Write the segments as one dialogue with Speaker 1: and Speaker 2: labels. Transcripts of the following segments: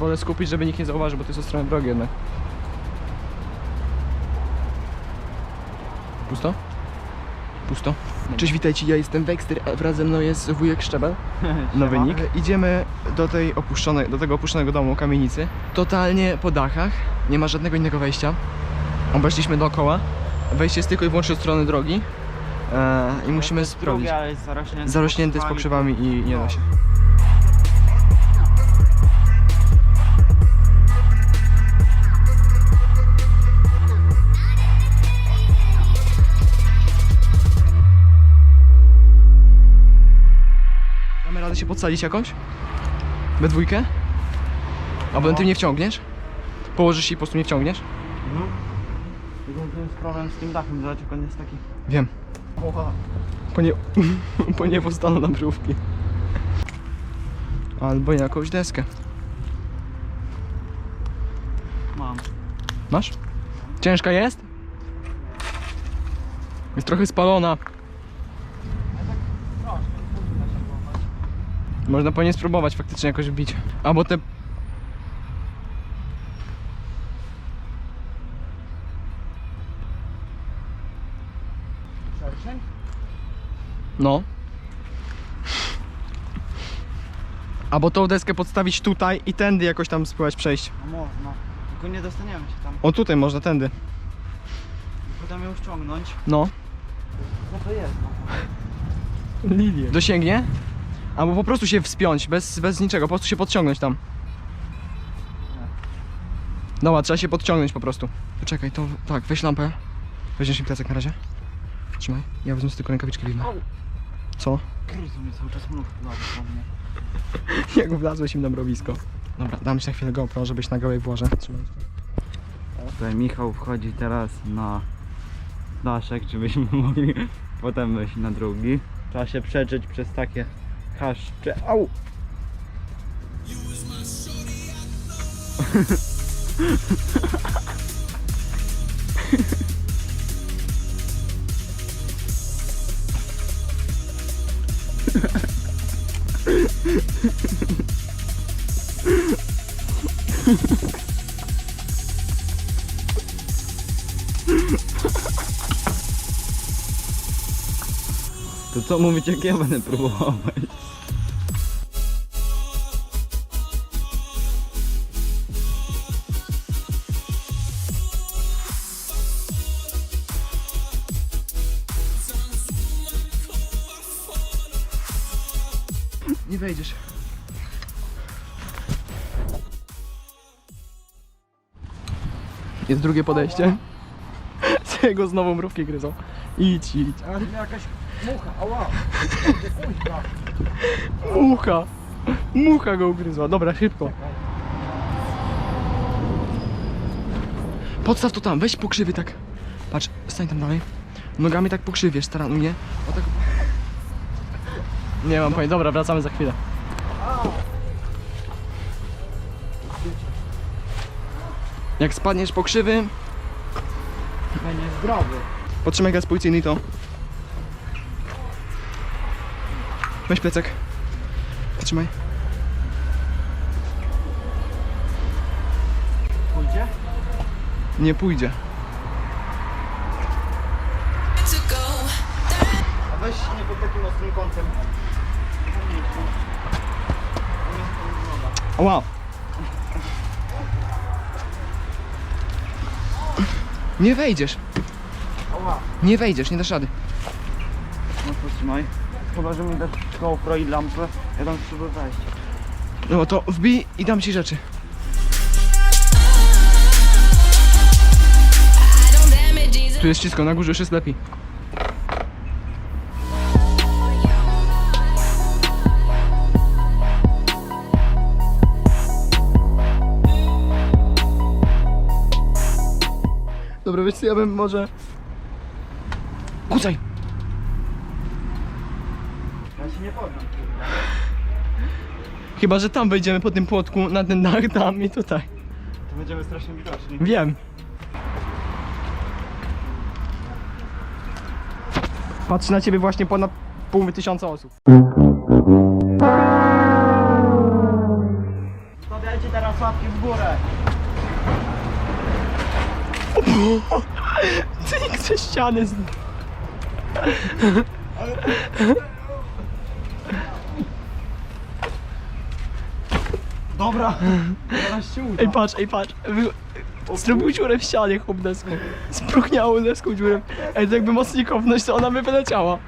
Speaker 1: wolę skupić, żeby nikt nie zauważył, bo to jest o stronę drogi jednak. Pusto? Pusto. Cześć, witajcie, ja jestem Wexter, a wraz ze mną jest wujek Szczebel. Nowy nick. Idziemy do tej opuszczonej, do tego opuszczonego domu, kamienicy. Totalnie po dachach, nie ma żadnego innego wejścia. Obeszliśmy dookoła. Wejście jest tylko i wyłącznie od strony drogi. E, I musimy sprawdzić.
Speaker 2: Zarośnięte,
Speaker 1: Zarośnięty z pokrzywami i nie da się. Radę się podsadzić jakąś? We dwójkę? Albo
Speaker 2: No.
Speaker 1: ty nie wciągniesz? Położysz się i po prostu nie wciągniesz?
Speaker 2: No. Tylko to jest problem z tym dachem, zobacz jak on jest taki.
Speaker 1: Wiem. Po nie, po nie powstaną nam żółwki. Albo jakąś deskę.
Speaker 2: Mam.
Speaker 1: Masz? Ciężka jest? Jest trochę spalona. Można po niej spróbować faktycznie jakoś wbić. Albo te... No. Albo tą deskę podstawić tutaj i tędy jakoś tam spróbować przejść.
Speaker 2: No można. Tylko nie dostaniemy się tam.
Speaker 1: O tutaj można tędy.
Speaker 2: Tylko tam ją ściągnąć.
Speaker 1: No.
Speaker 2: No to jest, no.
Speaker 1: Lilię. Dosięgnie? Albo po prostu się wspiąć, bez, bez niczego, po prostu się podciągnąć tam. Dobra, trzeba się podciągnąć po prostu. Poczekaj, to tak, weź lampę. Weźmiesz mi plecak na razie. Trzymaj, ja wezmę sobie tylko rękawiczki.
Speaker 2: Au.
Speaker 1: Co?
Speaker 2: Gryzł mnie cały czas mnóstwo.
Speaker 1: Jak wlazłeś im na mrowisko. Dobra, dam ci na chwilę GoPro, żebyś nagrał jak włożę. Trzymaj.
Speaker 2: Tutaj Michał wchodzi teraz na daszek, żebyśmy mogli potem wejść na drugi. Trzeba się przedrzeć przez takie haszcze. Au! To co mówić jak ja będę próbował
Speaker 1: Nie wejdziesz. Jest drugie podejście. Z jego znowu mrówki gryzą. Idź, idź.
Speaker 2: Ale jakaś mucha, ała!
Speaker 1: Mucha! Mucha go ugryzła. Dobra, szybko. Podstaw to tam, weź pokrzywy tak. Patrz, stań tam dalej. Nogami tak pokrzywiesz, starannie. O tak... Nie mam pojęcia. Dobra, wracamy za chwilę. Jak spadniesz pokrzywy,
Speaker 2: Będzie zdrowy.
Speaker 1: Potrzymaj gaz policyjny i to. Weź plecak. Trzymaj.
Speaker 2: Pójdzie?
Speaker 1: Nie pójdzie.
Speaker 2: A weź nie pod takim ostrym kątem.
Speaker 1: Ała! Nie wejdziesz. Nie wejdziesz, nie dasz rady.
Speaker 2: No potrzymaj. Chyba, że mi dasz GoPro i lampę, ja tam spróbuję wejść.
Speaker 1: No to wbij i dam ci rzeczy. Tu jest wszystko, na górze już jest lepiej. Wiesz co, ja bym może... Kucaj!
Speaker 2: Ja się nie poddam.
Speaker 1: Chyba, że tam wejdziemy po tym płotku, na ten dach tam i tutaj.
Speaker 2: To będziemy strasznie widoczni.
Speaker 1: Wiem. Patrzy na ciebie właśnie ponad pół tysiąca osób. Ty nikt ze ściany z...
Speaker 2: Dobra. Teraz się uda.
Speaker 1: Ej patrz, ej patrz. Wy... Zrobił dziurę w ścianie chłop deską. Spróchniało deską dziurę. Ej, to jakby kopnąć, to ona by wyleciała.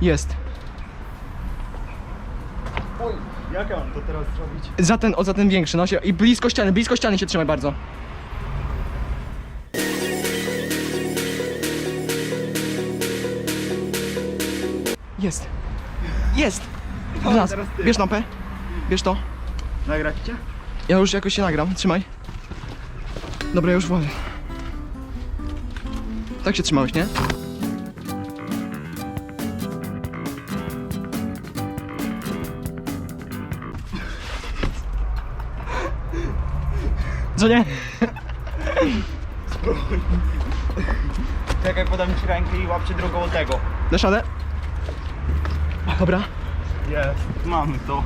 Speaker 1: Jest.
Speaker 2: Jak ja mam to teraz zrobić?
Speaker 1: Za ten, o za ten większy, no się. I blisko ściany, blisko ściany się trzymaj bardzo. Jest. Jest! Nas.
Speaker 2: teraz ty.
Speaker 1: Bierz lampę. Bierz to.
Speaker 2: Nagrać cię?
Speaker 1: Ja już jakoś się nagram. Trzymaj. Dobra, ja już włażę. Tak się trzymałeś, nie? Co nie?
Speaker 2: Czekaj, podam ci rękę i łapcie drugą od tego.
Speaker 1: Dasz radę? Dobra.
Speaker 2: Jest. Mamy to.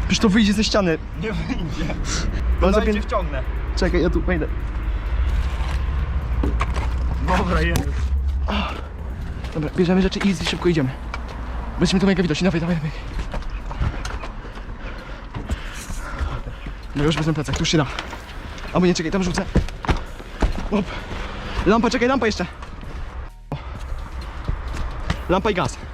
Speaker 1: Przecież to wyjdzie ze ściany.
Speaker 2: Nie wyjdzie. No
Speaker 1: zapię...
Speaker 2: cię wciągnę.
Speaker 1: Czekaj, ja tu wejdę.
Speaker 2: Dobra, jest.
Speaker 1: Dobra, bierzemy rzeczy i szybko idziemy. Będziemy tu mega widoczni, dawaj, dawaj, dawaj. No już wezmę plecak, tu już się da. Albo nie, czekaj, tam rzucę. Op. Lampa, czekaj, lampa jeszcze. Lampa i gaz.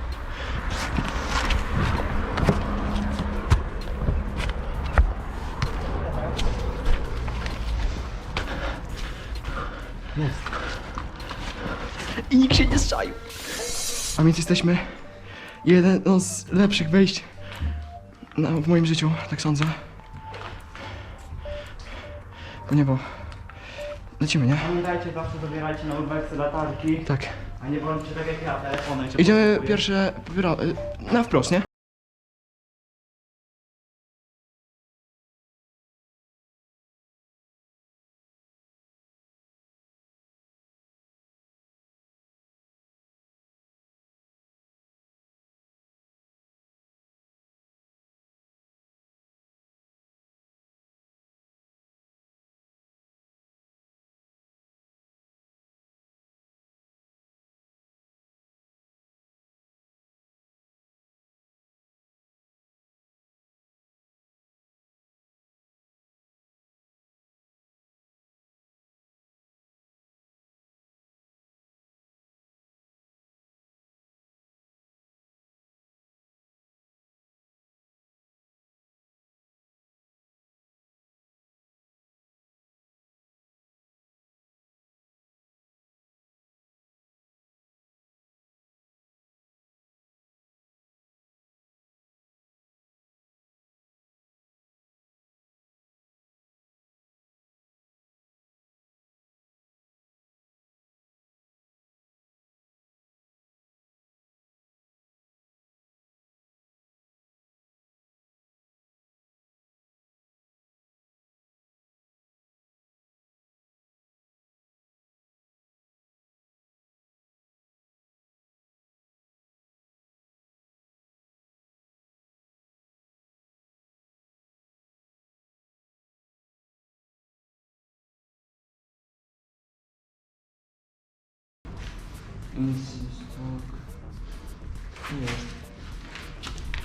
Speaker 1: Więc jesteśmy jedno z lepszych wejść na, w moim życiu, tak sądzę. Bo nie, bo lecimy, nie?
Speaker 2: Pamiętajcie, zawsze zabierajcie na urbexy latarki,
Speaker 1: Tak.
Speaker 2: a nie bądźcie tak jak ja, telefony.
Speaker 1: Idziemy pierwsze, y, na wprost, nie?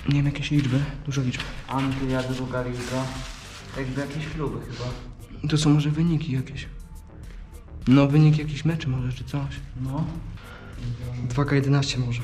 Speaker 1: Nie wiem, jakieś liczby, dużo liczb.
Speaker 2: Anglia, druga liga. Jakby jakieś kluby chyba.
Speaker 1: To są może wyniki jakieś. No, wynik jakichś meczy może, czy coś.
Speaker 2: No.
Speaker 1: 2K11 może.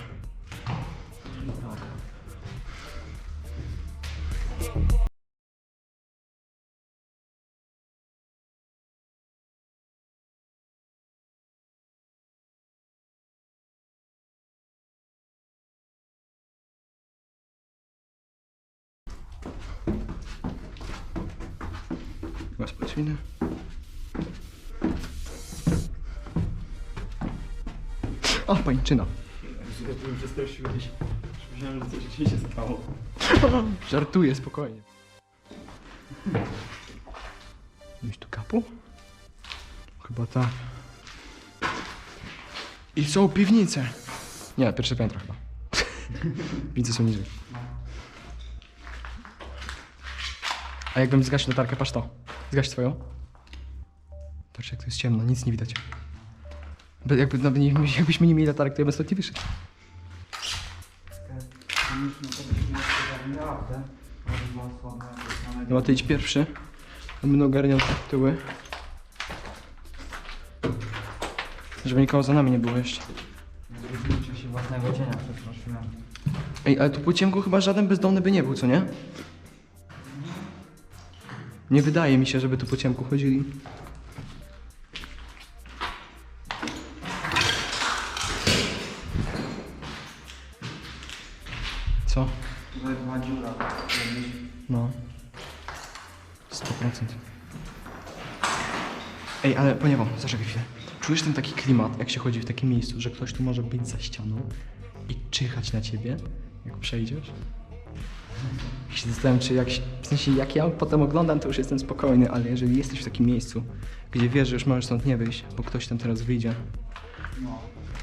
Speaker 1: Pańczyna.
Speaker 2: Zgadłem, przestraszyłeś. Myślałem, że coś ci się stało.
Speaker 1: Żartuję, spokojnie. Gdzieś tu kapu? Chyba tak. I są piwnice. Nie, pierwsze piętro chyba. Piwnice są niżej. A jakbym zgasił latarkę, patrz to. Zgaś twoją. Patrz jak to jest ciemno, nic nie widać. Jakby, nawet nie, jakbyśmy nie mieli latarek, to ja bym stąd nie wyszedł. No ty idź pierwszy. a Będę ogarniał tyły. Żeby nikogo za nami nie było jeszcze. Ej, ale tu po ciemku chyba żaden bezdomny by nie był, co nie? Nie wydaje mi się, żeby tu po ciemku chodzili. Ale ponieważ, zaczekaj chwilę. Czujesz ten taki klimat, jak się chodzi w takim miejscu, że ktoś tu może być za ścianą i czyhać na ciebie, jak przejdziesz? Ja się zastanawiam, czy jak, się- w sensie jak ja potem oglądam, to już jestem spokojny, ale jeżeli jesteś w takim miejscu, gdzie wiesz, że już możesz stąd nie wyjść, bo ktoś tam teraz wyjdzie,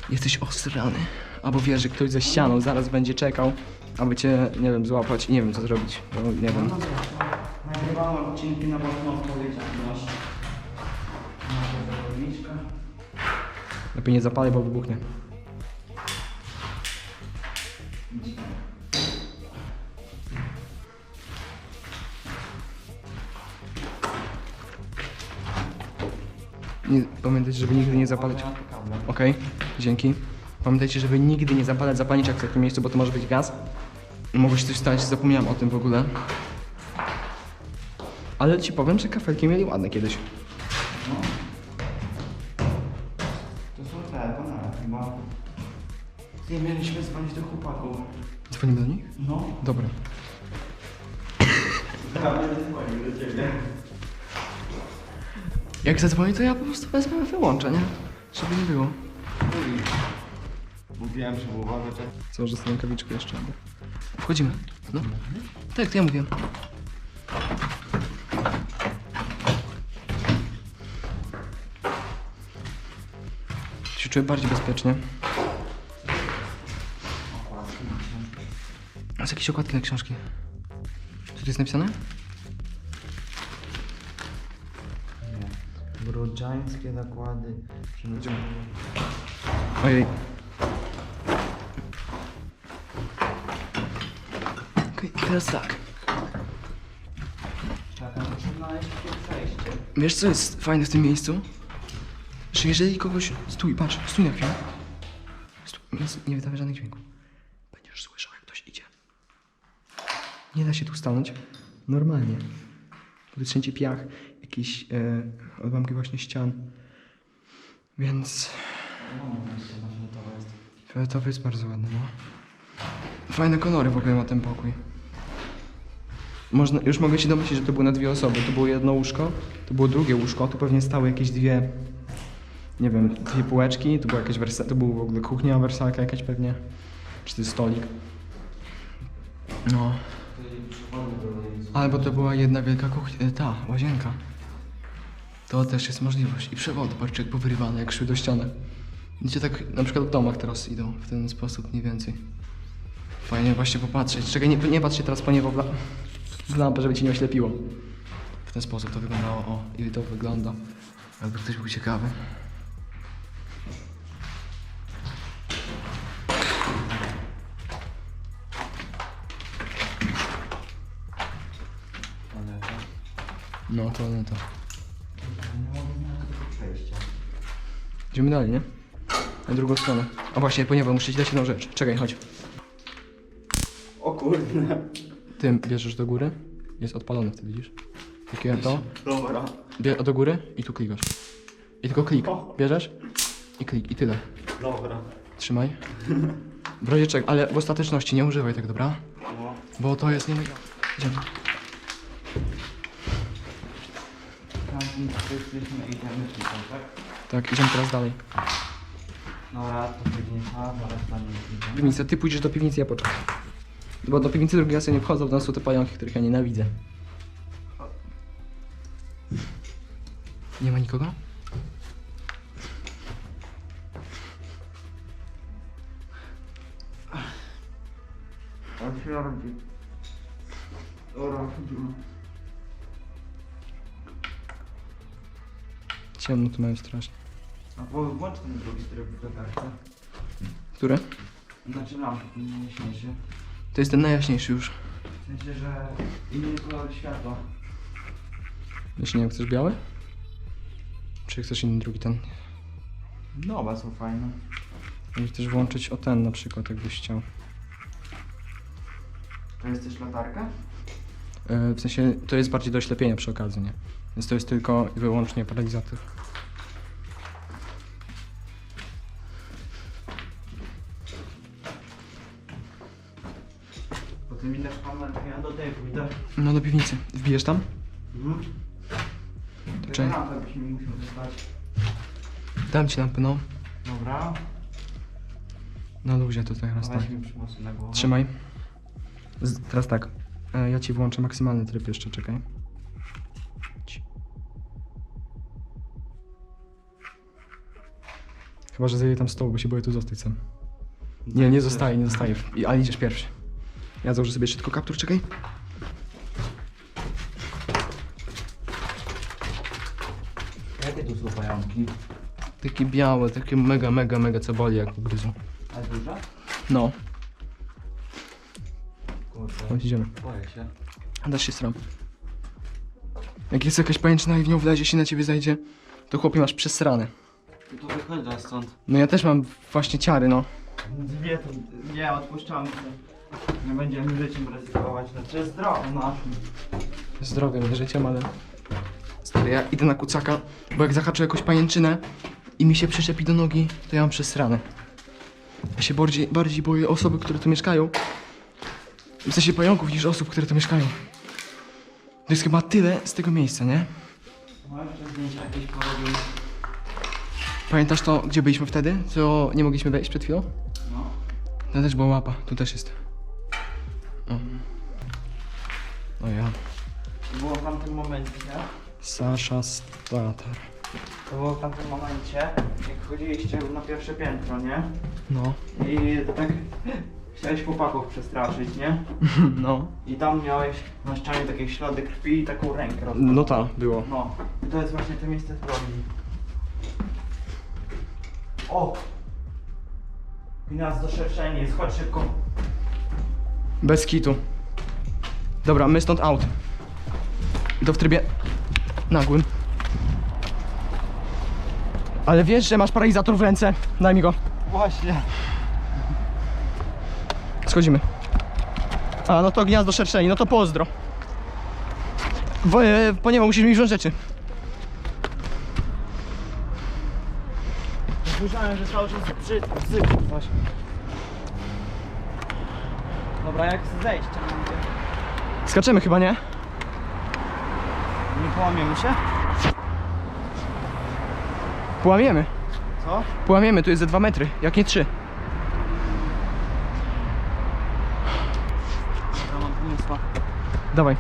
Speaker 1: jesteś osrany, albo wiesz, że ktoś za ścianą zaraz będzie czekał, aby cię, nie wiem, złapać i nie wiem, co zrobić, bo nie wiem.
Speaker 2: No nagrywałem odcinki na własną odpowiedzialność.
Speaker 1: Lepiej nie zapalę, bo wybuchnie. Nie, pamiętajcie, żeby nigdy nie zapalać. Okej, dzięki. Pamiętajcie, żeby nigdy nie zapalać zapalniczek w takim miejscu, bo to może być gaz. Mogło się coś stać, zapomniałem o tym w ogóle. Ale ci powiem, że kafelki mieli ładne kiedyś.
Speaker 2: Nie mieliśmy dzwonić do chłopaków.
Speaker 1: Dzwonimy do nich?
Speaker 2: No.
Speaker 1: Dobra.
Speaker 2: Prawie dzwonił do ciebie.
Speaker 1: Jak zadzwoni, to ja po prostu wezmę, wyłączę, nie? Żeby nie było.
Speaker 2: Mówiłem, że uważać.
Speaker 1: Co, że z rękawiczkę jeszcze albo. Wchodzimy. No. Tak, to ja mówię. Się czuję bardziej bezpiecznie. A są jakieś okładki na książki. Co tu jest napisane?
Speaker 2: Nie. Brudżańskie zakłady.
Speaker 1: Ojej. Okej, teraz tak.
Speaker 2: Czekam, muszę znaleźć takie przejście.
Speaker 1: Wiesz co jest fajne w tym miejscu? Że jeżeli kogoś... Stój, patrz, stój na chwilę. Stój, nie, nie wydawaj żadnych dźwięków. Będziesz słyszał, jak ktoś idzie. Nie da się tu stanąć. Normalnie. Tu jest wszędzie piach, jakieś e, odłamki właśnie ścian. Więc...
Speaker 2: To.
Speaker 1: Fioletowy jest bardzo ładny, no. Fajne kolory w ogóle ma ten pokój. Można, już mogę się domyślić, że to było na dwie osoby. To było jedno łóżko, to było drugie łóżko, tu pewnie stały jakieś dwie, nie wiem, dwie półeczki, tu była jakaś wersa, to była w ogóle kuchnia, wersalka jakaś pewnie, czy to jest stolik. No,
Speaker 2: Tutaj.
Speaker 1: Albo to była jedna wielka kuchnia, e, ta, łazienka. To też jest możliwość. I przewody, patrzcie jak powyrywane, jak szły do ściany. Widzicie, tak na przykład w domach teraz idą w ten sposób mniej więcej. Fajnie właśnie popatrzeć. Czekaj, nie, nie patrz się teraz po niebo w, la- w lampę, żeby ci nie oślepiło. W ten sposób to wyglądało. O, i to wygląda. Jakby ktoś był ciekawy. No, to to.
Speaker 2: Nie mogę znaleźć tego przejścia.
Speaker 1: Idziemy dalej, nie? Na drugą stronę. A właśnie, ponieważ muszę ci dać jedną rzecz. Czekaj, chodź.
Speaker 2: O kurde.
Speaker 1: Tym bierzesz do góry. Jest odpalony wtedy, widzisz? Takie to.
Speaker 2: Dobra.
Speaker 1: Bie do góry i tu klikasz. I tylko klik. Bierzesz i klik. I tyle.
Speaker 2: Dobra.
Speaker 1: Trzymaj. W razie czego, ale w ostateczności nie używaj tego, dobra?
Speaker 2: No.
Speaker 1: Bo to jest nie Idziemy.
Speaker 2: Jesteśmy, idziemy tutaj, tak?
Speaker 1: Tak, idziemy teraz dalej.
Speaker 2: Dobra, to piwnica, zaraz tam idziemy.
Speaker 1: Piwnica, ty pójdziesz do piwnicy, ja poczekam. Bo do piwnicy drugi raz ja nie wchodzą, to są te pająki, których ja nienawidzę. Nie ma nikogo?
Speaker 2: Otwierdzi. Dobra,
Speaker 1: Ciemno tu mają strasznie.
Speaker 2: A bo włącz ten drugi tryb w latarce.
Speaker 1: Które?
Speaker 2: Znaczy lampy, ten najjaśniejszy.
Speaker 1: To jest ten najjaśniejszy już.
Speaker 2: W sensie, że inny kolor światła.
Speaker 1: Jeśli nie wiem, chcesz biały? Czy chcesz inny drugi ten?
Speaker 2: No, oba są fajne.
Speaker 1: Możesz też włączyć o ten na przykład, jakbyś chciał.
Speaker 2: To jest też latarka?
Speaker 1: E, W sensie to jest bardziej do oślepienia przy okazji, nie? Więc to jest tylko i wyłącznie paralizator. No do piwnicy. Wbijesz tam?
Speaker 2: Mhm.
Speaker 1: Czekaj.
Speaker 2: Lampę byś mi musiał.
Speaker 1: Dam ci lampy, no.
Speaker 2: Dobra.
Speaker 1: Na luzie to teraz tak.
Speaker 2: Weź mi przymocy na głowę.
Speaker 1: Trzymaj. Z, teraz tak. E, Ja ci włączę maksymalny tryb jeszcze, czekaj. Ci. Chyba, że zajęję tam stoł, bo się boję tu zostać sam. Nie, nie zostaje, nie zostaje. I- Ale idziesz pierwszy. Ja założę sobie jeszcze tylko kaptur, czekaj.
Speaker 2: Jakie tu pająki?
Speaker 1: Takie białe, takie mega, mega, mega co boli jak ugryzą.
Speaker 2: A duże?
Speaker 1: No,
Speaker 2: Kurde.
Speaker 1: chodź idziemy.
Speaker 2: Boję się.
Speaker 1: Dasz się stram. Jak jest jakaś pajęczyna i w nią wlezie się na ciebie zajdzie, to chłopie masz przesrane.
Speaker 2: Ty tu wychodzę stąd.
Speaker 1: No ja też mam właśnie ciary, no.
Speaker 2: Dwie to... Nie, odpuszczamy to. Nie będziemy życiem ryzykować. Znaczy zdrowo naszym.
Speaker 1: Zdrowiem, życiem, ale... Stary, ja idę na kucaka, bo jak zahaczę jakąś pajęczynę i mi się przyczepi do nogi, to ja mam przesrane. Ja się bardziej, bardziej boję osoby, które tu mieszkają. W sensie pająków niż osób, które tu mieszkają. To jest chyba tyle z tego miejsca, nie?
Speaker 2: No.
Speaker 1: Pamiętasz to, gdzie byliśmy wtedy? Co nie mogliśmy wejść przed chwilą?
Speaker 2: No.
Speaker 1: To też była łapa, tu też jest. O. O ja.
Speaker 2: To było w tamtym momencie.
Speaker 1: Sasza Statar.
Speaker 2: To było w tamtym momencie, jak chodziliście na pierwsze piętro, nie?
Speaker 1: No.
Speaker 2: I tak chciałeś chłopaków przestraszyć, nie?
Speaker 1: No.
Speaker 2: I tam miałeś na ścianie takie ślady krwi i taką rękę roz...
Speaker 1: No ta, było.
Speaker 2: No. I to jest właśnie to miejsce zbrodni. O! Gniazdo szerszenie jest, chodź szybko.
Speaker 1: Bez kitu. Dobra, my stąd out. I to w trybie nagłym. Ale wiesz, że masz paralizator w ręce? Daj mi go.
Speaker 2: Właśnie.
Speaker 1: Schodzimy. A, no to gniazdo szerszeni, no to pozdro. W, e, po niebo musisz mi wziąć rzeczy.
Speaker 2: Słyszałem, że cały czas brzy... bzy... coś. Dobra, jak zejść?
Speaker 1: Skaczemy chyba, nie?
Speaker 2: Połamiemy się?
Speaker 1: Połamiemy.
Speaker 2: Co?
Speaker 1: Połamiemy, tu jest ze 2 metry, jak nie 3.
Speaker 2: Ja mam pomysła.
Speaker 1: Dawaj.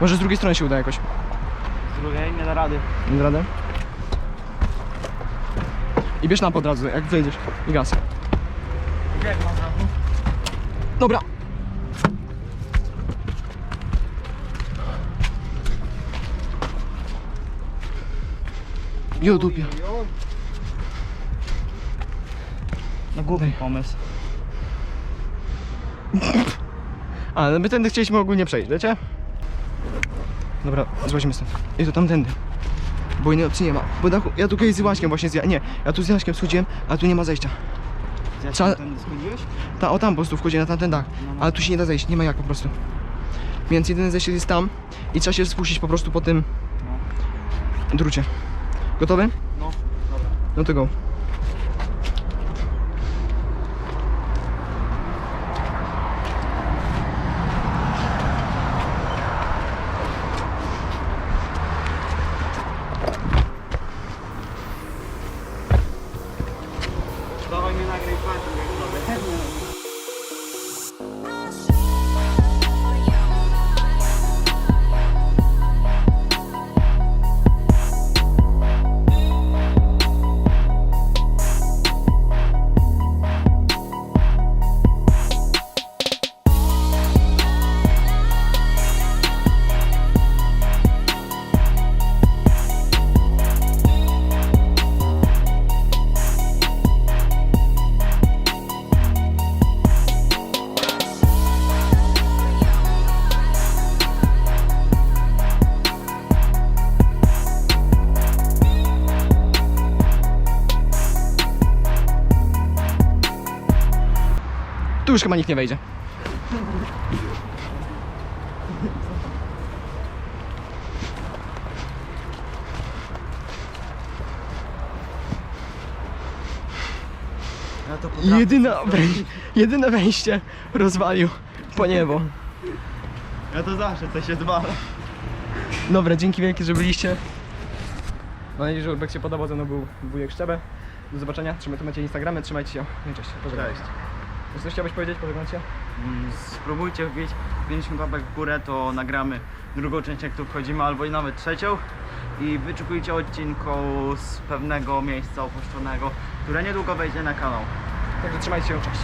Speaker 1: Może z drugiej strony się uda jakoś.
Speaker 2: Z drugiej nie da rady.
Speaker 1: Nie radę? I bierz nam od razu, jak wyjdziesz. I gaz.
Speaker 2: Jak mam razu?
Speaker 1: Dobra. Jo, dupia.
Speaker 2: No głupi pomysł.
Speaker 1: A, no my tędy chcieliśmy ogólnie przejść, wiecie? Dobra, złazimy stąd. I to tamtędy. Bo innej opcji nie ma. Bo ja tu kiedyś z Łaśkiem właśnie zja... Nie, ja tu z Jaśkiem schodziłem, a tu nie ma zejścia.
Speaker 2: Jak
Speaker 1: Trzeba-
Speaker 2: schodziłeś?
Speaker 1: Ta, o tam po prostu wchodzi na tamten dach. Ale tu się nie da zejść, nie ma jak po prostu. Więc jedyne zejście jest tam i trzeba się spuścić po prostu po tym drucie. Gotowy?
Speaker 2: No, dobra.
Speaker 1: No to go. Tu już chyba nikt nie wejdzie.
Speaker 2: Ja to
Speaker 1: Jedyna, wejście, jedyne wejście rozwalił po niebo.
Speaker 2: Ja to zawsze to się dba.
Speaker 1: Dobra, dzięki wielkie, że byliście. Mam nadzieję, że Urbek się podobał. Ze mną był wujek Szczebe. Do zobaczenia. Trzymajcie macie Instagramy, trzymajcie się. No i cześć. Pożegnam.
Speaker 2: Cześć.
Speaker 1: Coś chciałbyś powiedzieć? Pożegnać się?
Speaker 2: Mm, Spróbujcie wbić 50 łapek w górę, to nagramy drugą część jak tu wchodzimy, albo i nawet trzecią. I wyczekujcie odcinku z pewnego miejsca opuszczonego, które niedługo wejdzie na kanał.
Speaker 1: Także trzymajcie się. Cześć.